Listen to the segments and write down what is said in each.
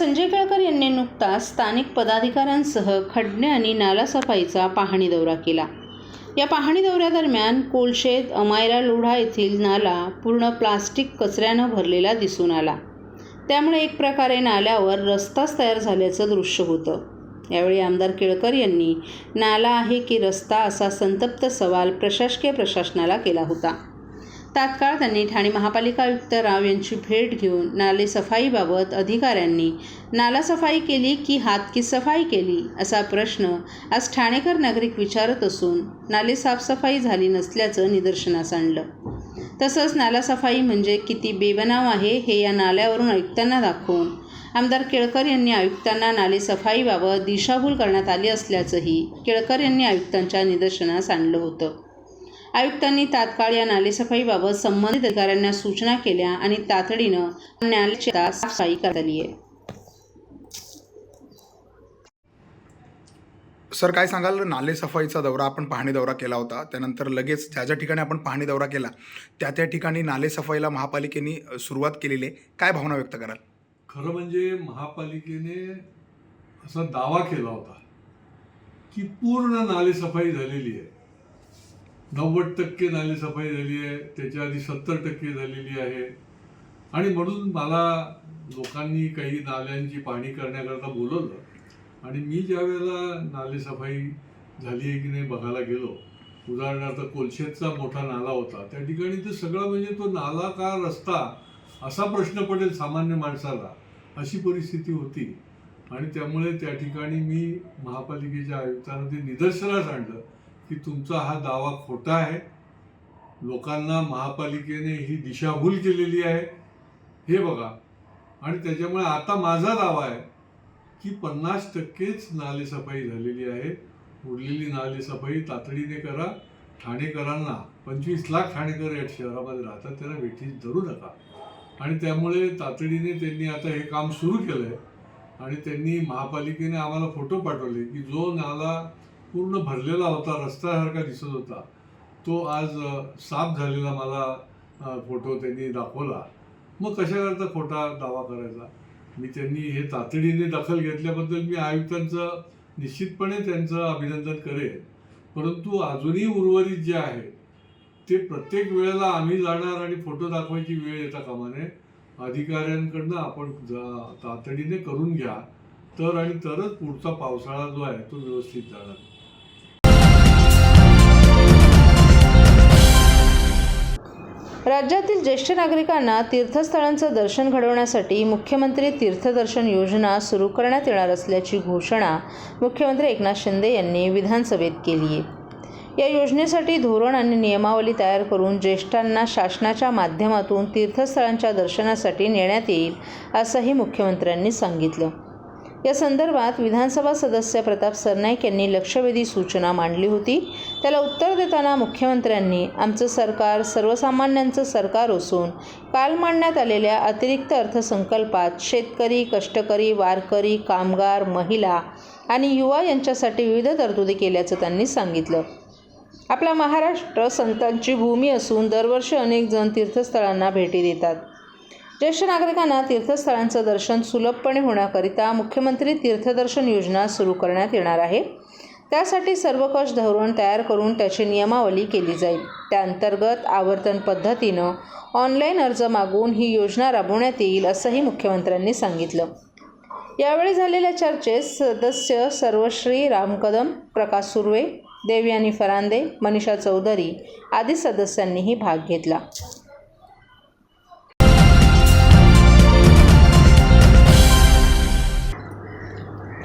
संजय केळकर यांनी नुकताच स्थानिक पदाधिकाऱ्यांसह खड्डे आणि नालासफाईचा पाहणी दौरा केला. या पाहणी दौऱ्यादरम्यान कोलशेत अमायरा लोढा येथील नाला पूर्ण प्लास्टिक कचऱ्यानं भरलेला दिसून आला. त्यामुळे एक प्रकारे नाल्यावर रस्ताच तयार झाल्याचं दृश्य होतं. यावेळी आमदार केळकर यांनी नाला आहे की रस्ता? असा संतप्त सवाल प्रशासकीय प्रशासनाला केला होता. तात्काळ त्यांनी ठाणे महापालिका आयुक्त राव यांची भेट घेऊन नाले सफाईबाबत अधिकाऱ्यांनी नालासफाई केली की हात की सफाई केली असा प्रश्न आज ठाणेकर नागरिक विचारत असून नाले साफसफाई झाली नसल्याचं निदर्शनास आणलं. तसंच नालासफाई म्हणजे किती बेबनाव आहे हे या नाल्यावरून आयुक्तांना दाखवून आमदार केळकर यांनी आयुक्तांना नाले सफाईबाबत दिशाभूल करण्यात आली असल्याचंही केळकर यांनी आयुक्तांच्या निदर्शनास आणलं होतं. आयुक्तांनी तात्काळ या नालेसफाईबाबत संबंधित अधिकाऱ्यांना सूचना केल्या आणि तातडीनं नाल्याची साफसफाई करण्यात आली आहे. सर काय सांगाल? नाले सफाईचा दौरा आपण पाहणी दौरा केला होता. त्यानंतर लगेच ज्या ज्या ठिकाणी आपण पाहणी दौरा केला त्या त्या ठिकाणी नाले सफाईला महापालिकेने सुरुवात केलेली आहे. काय भावना व्यक्त कराल? खरं म्हणजे महापालिकेने असा दावा केला होता की पूर्ण नालेसफाई झालेली आहे. नव्वद टक्के नालेसफाई झाली आहे. त्याच्या आधी सत्तर टक्के झालेली आहे. आणि म्हणून मला लोकांनी काही नाल्यांची पाहणी करण्याकरता बोलवलं. आणि मी ज्या वेळेला नालेसफाई झाली आहे की नाही बघायला गेलो उदाहरणार्थ कोलशेतचा मोठा नाला होता त्या ठिकाणी तर सगळं म्हणजे तो नाला का रस्ता असा प्रश्न पडेल सामान्य माणसाला अशी परिस्थिती होती. आणि त्यामुळे त्या ठिकाणी मी महापालिकेच्या आयुक्तांना ते निदर्शनास आणलं. की तुमचा हा दावा खोटा आहे. लोकांना महापालिकेने ही दिशाभूल केलेली आहे. हे बघा. आणि त्याच्यामुळे आता माझा दावा आहे की पन्नास टक्केच नालेसफाई झालेली आहे. उरलेली नालेसफाई तातडीने करा. ठाणेकरांना पंचवीस लाख ठाणेकर या शहरामध्ये राहतात त्यांना वेठीस धरू नका. आणि त्यामुळे तातडीने त्यांनी आता हे काम सुरू केलं आहे आणि त्यांनी महापालिकेने आम्हाला फोटो पाठवले की जो नाला पूर्ण भरलेला होता रस्त्यासारखा दिसत होता. तो आज साफ झालेला मला फोटो त्यांनी दाखवला. मग कशाकरता खोटा दावा करायचा? मी त्यांनी हे तातडीने दखल घेतल्याबद्दल मी आयुक्तांचं निश्चितपणे त्यांचं अभिनंदन करेन. परंतु अजूनही उर्वरित जे आहे ते प्रत्येक वेळेला आम्ही जाणार आणि फोटो दाखवायची वेळ येता कामा नये अधिकाऱ्यांकडनं आपण तातडीने करून घ्या. तर आणि तरच पुढचा पावसाळा जो आहे तो व्यवस्थित जाणार. राज्यातील ज्येष्ठ नागरिकांना तीर्थस्थळांचं दर्शन घडवण्यासाठी मुख्यमंत्री तीर्थदर्शन योजना सुरू करण्यात येणार असल्याची घोषणा मुख्यमंत्री एकनाथ शिंदे यांनी विधानसभेत केली आहे. या योजनेसाठी धोरण आणि नियमावली तयार करून ज्येष्ठांना शासनाच्या माध्यमातून तीर्थस्थळांच्या दर्शनासाठी नेण्यात येईल असंही मुख्यमंत्र्यांनी सांगितलं. या संदर्भात विधानसभा सदस्य प्रताप सरनाईक यांनी लक्षवेधी सूचना मांडली होती. त्याला उत्तर देताना मुख्यमंत्र्यांनी आमचं सरकार सर्वसामान्यांचं सरकार असून काल मांडण्यात आलेल्या अतिरिक्त अर्थसंकल्पात शेतकरी कष्टकरी वारकरी कामगार महिला आणि युवा यांच्यासाठी विविध तरतुदी केल्याचं त्यांनी सांगितलं. आपला महाराष्ट्र संतांची भूमी असून दरवर्षी अनेक जण तीर्थस्थळांना भेटी देतात. ज्येष्ठ नागरिकांना तीर्थस्थळांचं दर्शन सुलभपणे होण्याकरिता मुख्यमंत्री तीर्थदर्शन योजना सुरू करण्यात येणार आहे. त्यासाठी सर्वकष धोरण तयार करून त्याची नियमावली केली जाईल. त्या अंतर्गत आवर्तन पद्धतीनं ऑनलाईन अर्ज मागवून ही योजना राबवण्यात येईल असंही मुख्यमंत्र्यांनी सांगितलं. यावेळी झालेल्या चर्चेत सदस्य सर्वश्री राम कदम प्रकाश सुर्वे देवयानी फरांदे मनीषा चौधरी आदी सदस्यांनीही भाग घेतला.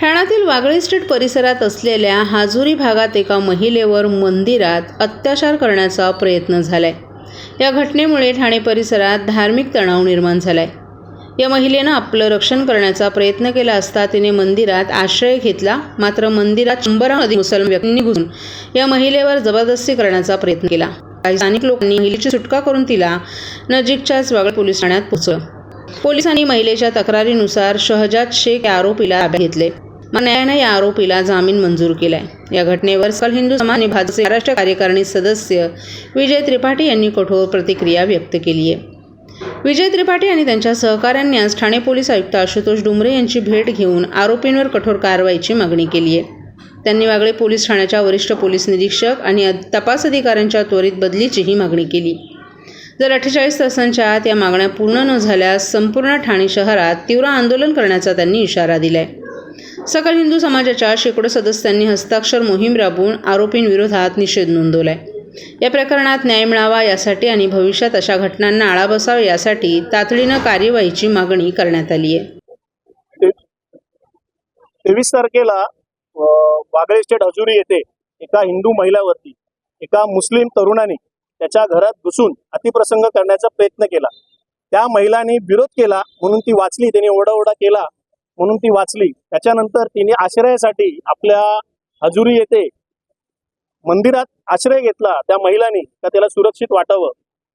ठाण्यातील वागळे स्ट्रीट परिसरात असलेल्या हाजुरी भागात एका महिलेवर मंदिरात अत्याचार करण्याचा प्रयत्न झालाय. या घटनेमुळे ठाणे परिसरात धार्मिक तणाव निर्माण झालाय. या महिलेनं आपलं रक्षण करण्याचा प्रयत्न केला असता तिने मंदिरात आश्रय घेतला मात्र मंदिरात शंभरामध्ये मुसलमान व्यक्तींनी घुसून या महिलेवर जबरदस्ती करण्याचा प्रयत्न केला. काही स्थानिक लोकांनी महिलेची सुटका करून तिला नजीकच्याच वागळ पोलीस ठाण्यात पोहोचलं पोलिसांनी महिलेच्या तक्रारीनुसार शहजाद शेख या आरोपीला ताब्यात घेतले. मग न्यायालयानं या आरोपीला जामीन मंजूर केलाय. या घटनेवर सकल हिंदू समाज भाजपचे महाराष्ट्र कार्यकारिणी सदस्य विजय त्रिपाठी यांनी कठोर प्रतिक्रिया व्यक्त केली आहे विजय त्रिपाठी आणि त्यांच्या सहकाऱ्यांनी आज ठाणे पोलीस आयुक्त आशुतोष डुमरे यांची भेट घेऊन आरोपींवर कठोर कारवाईची मागणी केली आहे त्यांनी वागळे पोलीस ठाण्याच्या वरिष्ठ पोलीस निरीक्षक आणि तपास अधिकाऱ्यांच्या त्वरित बदलीचीही मागणी केली. जर अठ्ठेचाळीस तासांच्या आत या मागण्या पूर्ण न झाल्यास संपूर्ण ठाणे शहरात तीव्र आंदोलन करण्याचा त्यांनी इशारा दिलाय. सकल हिंदू समाजाच्या शेकडो सदस्यांनी हस्ताक्षर मोहीम राबवून आरोपींविरोधात निषेध नोंदवलाय. या प्रकरणात न्याय मिळावा यासाठी आणि भविष्यात अशा घटनांना आळा बसावा यासाठी तातडीनं कार्यवाहीची मागणी करण्यात आली आहे. तेवीस तारखेला अं, वागळे स्टेट हजुरी येथे एका हिंदू महिलावरती एका मुस्लिम तरुणाने त्याच्या घरात घुसून अतिप्रसंग करण्याचा प्रयत्न केला. त्या महिलाने विरोध केला म्हणून ती वाचली त्याने ओरडाओरडा केला. म्हणून ती वाचली. त्याच्यानंतर तिने आश्रयासाठी आपल्या हजुरी येथे मंदिरात आश्रय घेतला. त्या महिलाने का त्याला सुरक्षित वाटावं.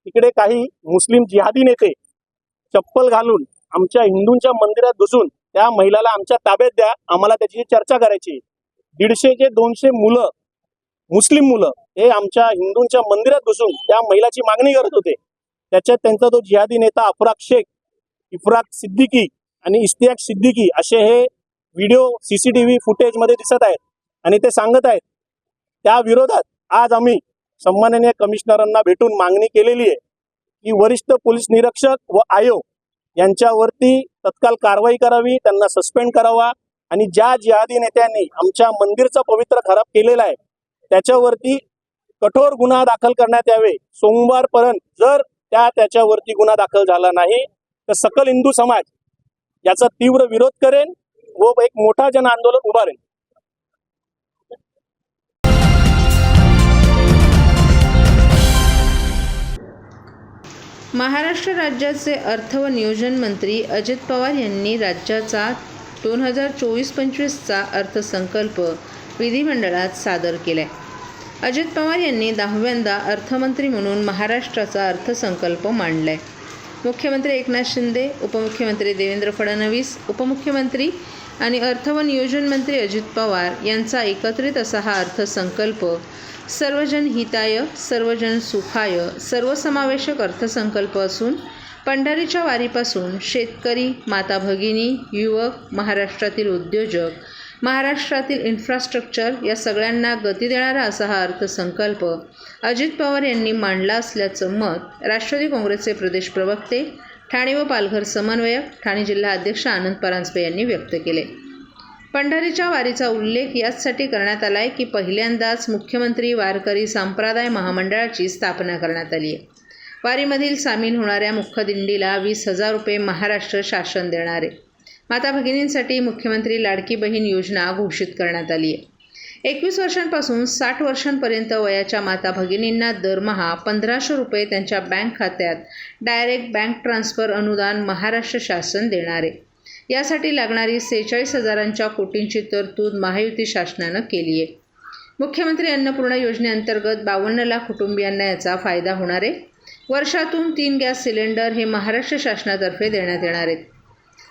तिकडे काही मुस्लिम जिहादी नेते चप्पल घालून आमच्या हिंदूंच्या मंदिरात घुसून त्या महिलाला आमच्या ताब्यात द्या आम्हाला त्याची चर्चा करायची. दीडशे ते दोनशे मुलं मुस्लिम मुलं हे आमच्या हिंदूंच्या मंदिरात घुसून त्या महिलाची मागणी करत होते. त्याच्यात त्यांचा तो जिहादी नेता अफराक शेख इफराक सिद्दीकी आणि इश्तियाक सिद्दीकी असे हे व्हिडिओ सीसीटीव्ही फुटेजमध्ये दिसत आहेत. आणि ते सांगत आहेत त्या विरोधात आज आम्ही सन्माननीय कमिशनरांना भेटून मागणी केलेली आहे की वरिष्ठ पोलीस निरीक्षक व आयोग यांच्यावरती तत्काल कारवाई करावी त्यांना सस्पेंड करावा आणि ज्या जिहादी नेत्यांनी आमच्या मंदिरचा पवित्र खराब केलेला आहे त्याच्यावरती कठोर गुन्हा दाखल करण्यात यावे. सोमवारपर्यंत जर त्या त्याच्यावरती गुन्हा दाखल झाला नाही तर सकल हिंदू समाज याचा तीव्र विरोध करेन व एक मोठा जन आंदोलन उभारेन. महाराष्ट्र राज्याचे अर्थ व नियोजन मंत्री अजित पवार यांनी राज्याचा दोन हजार चोवीस पंचवीसचा अर्थसंकल्प विधिमंडळात सादर केलाय. अजित पवार यांनी दहाव्यांदा अर्थमंत्री म्हणून महाराष्ट्राचा अर्थसंकल्प मांडलाय. मुख्यमंत्री एकनाथ शिंदे उपमुख्यमंत्री देवेंद्र फडणवीस उपमुख्यमंत्री आणि अर्थ व नियोजन मंत्री अजित पवार यांचा एकत्रित असा हा अर्थसंकल्प सर्वजन हिताय सर्वजन सुखाय सर्वसमावेशक अर्थसंकल्प असून पंढरीच्या वारीपासून शेतकरी माता भगिनी युवक महाराष्ट्रातील उद्योजक महाराष्ट्रातील इन्फ्रास्ट्रक्चर या सगळ्यांना गती देणारा असा हा अर्थसंकल्प अजित पवार यांनी मांडला असल्याचं मत राष्ट्रवादी काँग्रेसचे प्रदेश प्रवक्ते ठाणे व पालघर समन्वयक ठाणे जिल्हा अध्यक्ष आनंद परांजपे यांनी व्यक्त केले. पंढरीच्या वारीचा उल्लेख याचसाठी करण्यात आला आहे की पहिल्यांदाच मुख्यमंत्री वारकरी संप्रदाय महामंडळाची स्थापना करण्यात आली आहे वारीमधील सामील होणाऱ्या मुख्य दिंडीला वीस हजार रुपये महाराष्ट्र शासन देणार आहे. माता भगिनींसाठी मुख्यमंत्री लाडकी बहीण योजना घोषित करण्यात आली आहे. एकवीस वर्षांपासून साठ वर्षांपर्यंत वयाच्या माता भगिनींना दरमहा पंधराशे रुपये त्यांच्या बँक खात्यात डायरेक्ट बँक ट्रान्स्फर अनुदान महाराष्ट्र शासन देणार आहे. यासाठी लागणारी सेहेचाळीस हजारांच्या कोटींची तरतूद महायुती शासनानं केली आहे. मुख्यमंत्री अन्नपूर्णा योजनेअंतर्गत बावन्न लाख कुटुंबियांना याचा फायदा होणार आहे. वर्षातून तीन गॅस सिलेंडर हे महाराष्ट्र शासनातर्फे देण्यात येणार आहेत.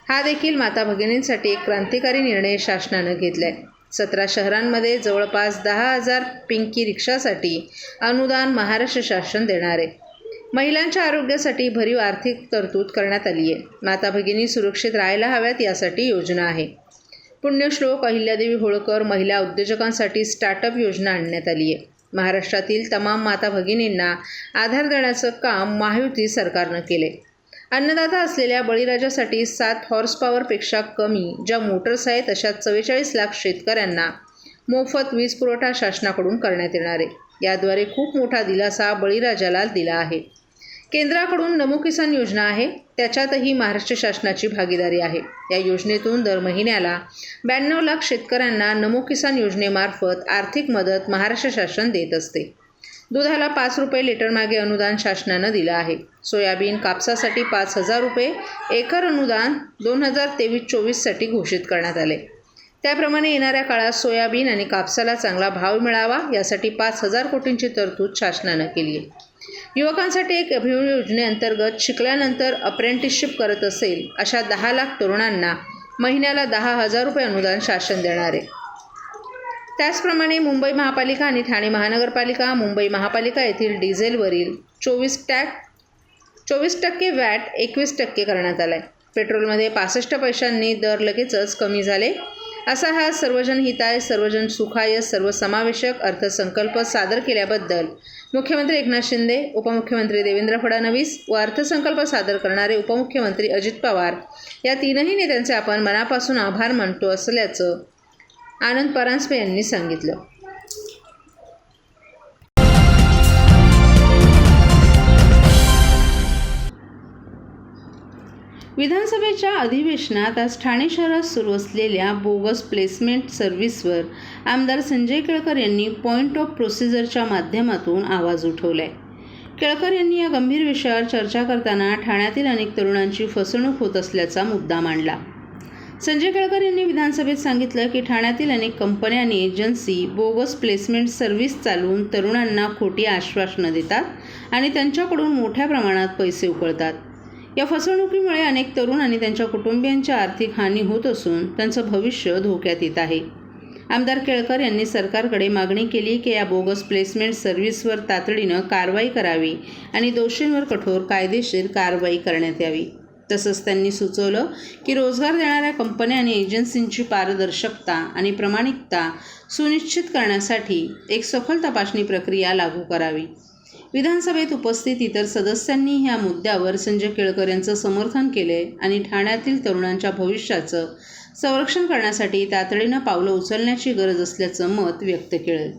हा देखील माता भगिनींसाठी एक क्रांतिकारी निर्णय शासनानं घेतला आहे सतरा शहरांमध्ये जवळपास दहा हजार पिंकी रिक्षासाठी अनुदान महाराष्ट्र शासन देणार आहे. महिलांच्या आरोग्यासाठी भरीव आर्थिक तरतूद करण्यात आली आहे. माता भगिनी सुरक्षित राहायला हव्यात यासाठी योजना आहे. पुण्यश्लोक अहिल्यादेवी होळकर महिला उद्योजकांसाठी स्टार्टअप योजना आणण्यात आली आहे. महाराष्ट्रातील तमाम माता भगिनींना आधार देण्याचं काम महायुती सरकारनं केले अन्नदाता असलेल्या बळीराजासाठी सात हॉर्स पॉवरपेक्षा कमी ज्या मोटर्स आहेत अशा चव्वेचाळीस लाख शेतकऱ्यांना मोफत वीज पुरवठा शासनाकडून करण्यात येणार आहे. याद्वारे खूप मोठा दिलासा बळीराजाला दिला आहे. केंद्राकडून नमो किसान योजना आहे त्याच्यातही महाराष्ट्र शासनाची भागीदारी आहे. या योजनेतून दर महिन्याला ब्याण्णव लाख शेतकऱ्यांना नमो किसान योजनेमार्फत आर्थिक मदत महाराष्ट्र शासन देत असते. दुधाला पाच रुपये लिटर मागे अनुदान शासनानं दिलं आहे. सोयाबीन कापसासाठी पाच हजार रुपये एकर अनुदान दोन हजार तेवीस चोवीससाठी घोषित करण्यात आले. त्याप्रमाणे येणाऱ्या काळात सोयाबीन आणि कापसाला चांगला भाव मिळावा यासाठी पाच हजार कोटींची तरतूद शासनानं केली आहे. युवकांसाठी एक अभिनव योजनेअंतर्गत शिकल्यानंतर अप्रेंटिसशिप करत असेल अशा दहा लाख तरुणांना महिन्याला दहा हजार रुपये अनुदान शासन देणार आहे. त्याचप्रमाणे मुंबई महापालिका आणि ठाणे महानगरपालिका मुंबई महापालिका येथील डिझेलवरील चोवीस टॅक चोवीस टक्के वॅट एकवीस टक्के करण्यात आला आहे पेट्रोलमध्ये पासष्ट पैशांनी दर लगेचच कमी झाले. असा हा सर्वजन हिताय सर्वजन सुखाय सर्वसमावेशक अर्थसंकल्प सादर केल्याबद्दल मुख्यमंत्री एकनाथ शिंदे उपमुख्यमंत्री देवेंद्र फडणवीस व अर्थसंकल्प सादर करणारे उपमुख्यमंत्री अजित पवार या तीनही नेत्यांचे आपण मनापासून आभार मानतो असल्याचं आनंद परांजपे यांनी सांगितलं. विधानसभेच्या अधिवेशनात आज ठाणे शहरात सुरू असलेल्या बोगस प्लेसमेंट सर्व्हिसवर आमदार संजय केळकर यांनी पॉईंट ऑफ प्रोसिजरच्या माध्यमातून आवाज उठवलाय. केळकर यांनी या गंभीर विषयावर चर्चा करताना ठाण्यातील अनेक तरुणांची फसवणूक होत असल्याचा मुद्दा मांडला. संजय केळकर यांनी विधानसभेत सांगितलं की ठाण्यातील अनेक कंपन्या आणि एजन्सी बोगस प्लेसमेंट सर्व्हिस चालवून तरुणांना खोटी आश्वासनं देतात आणि त्यांच्याकडून मोठ्या प्रमाणात पैसे उकळतात. या फसवणुकीमुळे अनेक तरुण आणि त्यांच्या कुटुंबियांची आर्थिक हानी होत असून त्यांचं भविष्य धोक्यात येत आहे. आमदार केळकर यांनी सरकारकडे मागणी केली की या बोगस प्लेसमेंट सर्व्हिसवर तातडीनं कारवाई करावी आणि दोषींवर कठोर कायदेशीर कारवाई करण्यात यावी. तसंच त्यांनी सुचवलं की रोजगार देणाऱ्या कंपन्या आणि एजन्सींची पारदर्शकता आणि प्रामाणिकता सुनिश्चित करण्यासाठी एक सखोल तपासणी प्रक्रिया लागू करावी. विधानसभेत उपस्थित इतर सदस्यांनी ह्या मुद्द्यावर संजय केळकर यांचं समर्थन केले आणि ठाण्यातील तरुणांच्या भविष्याचं संरक्षण करण्यासाठी तातडीनं पावलं उचलण्याची गरज असल्याचं मत व्यक्त केलं.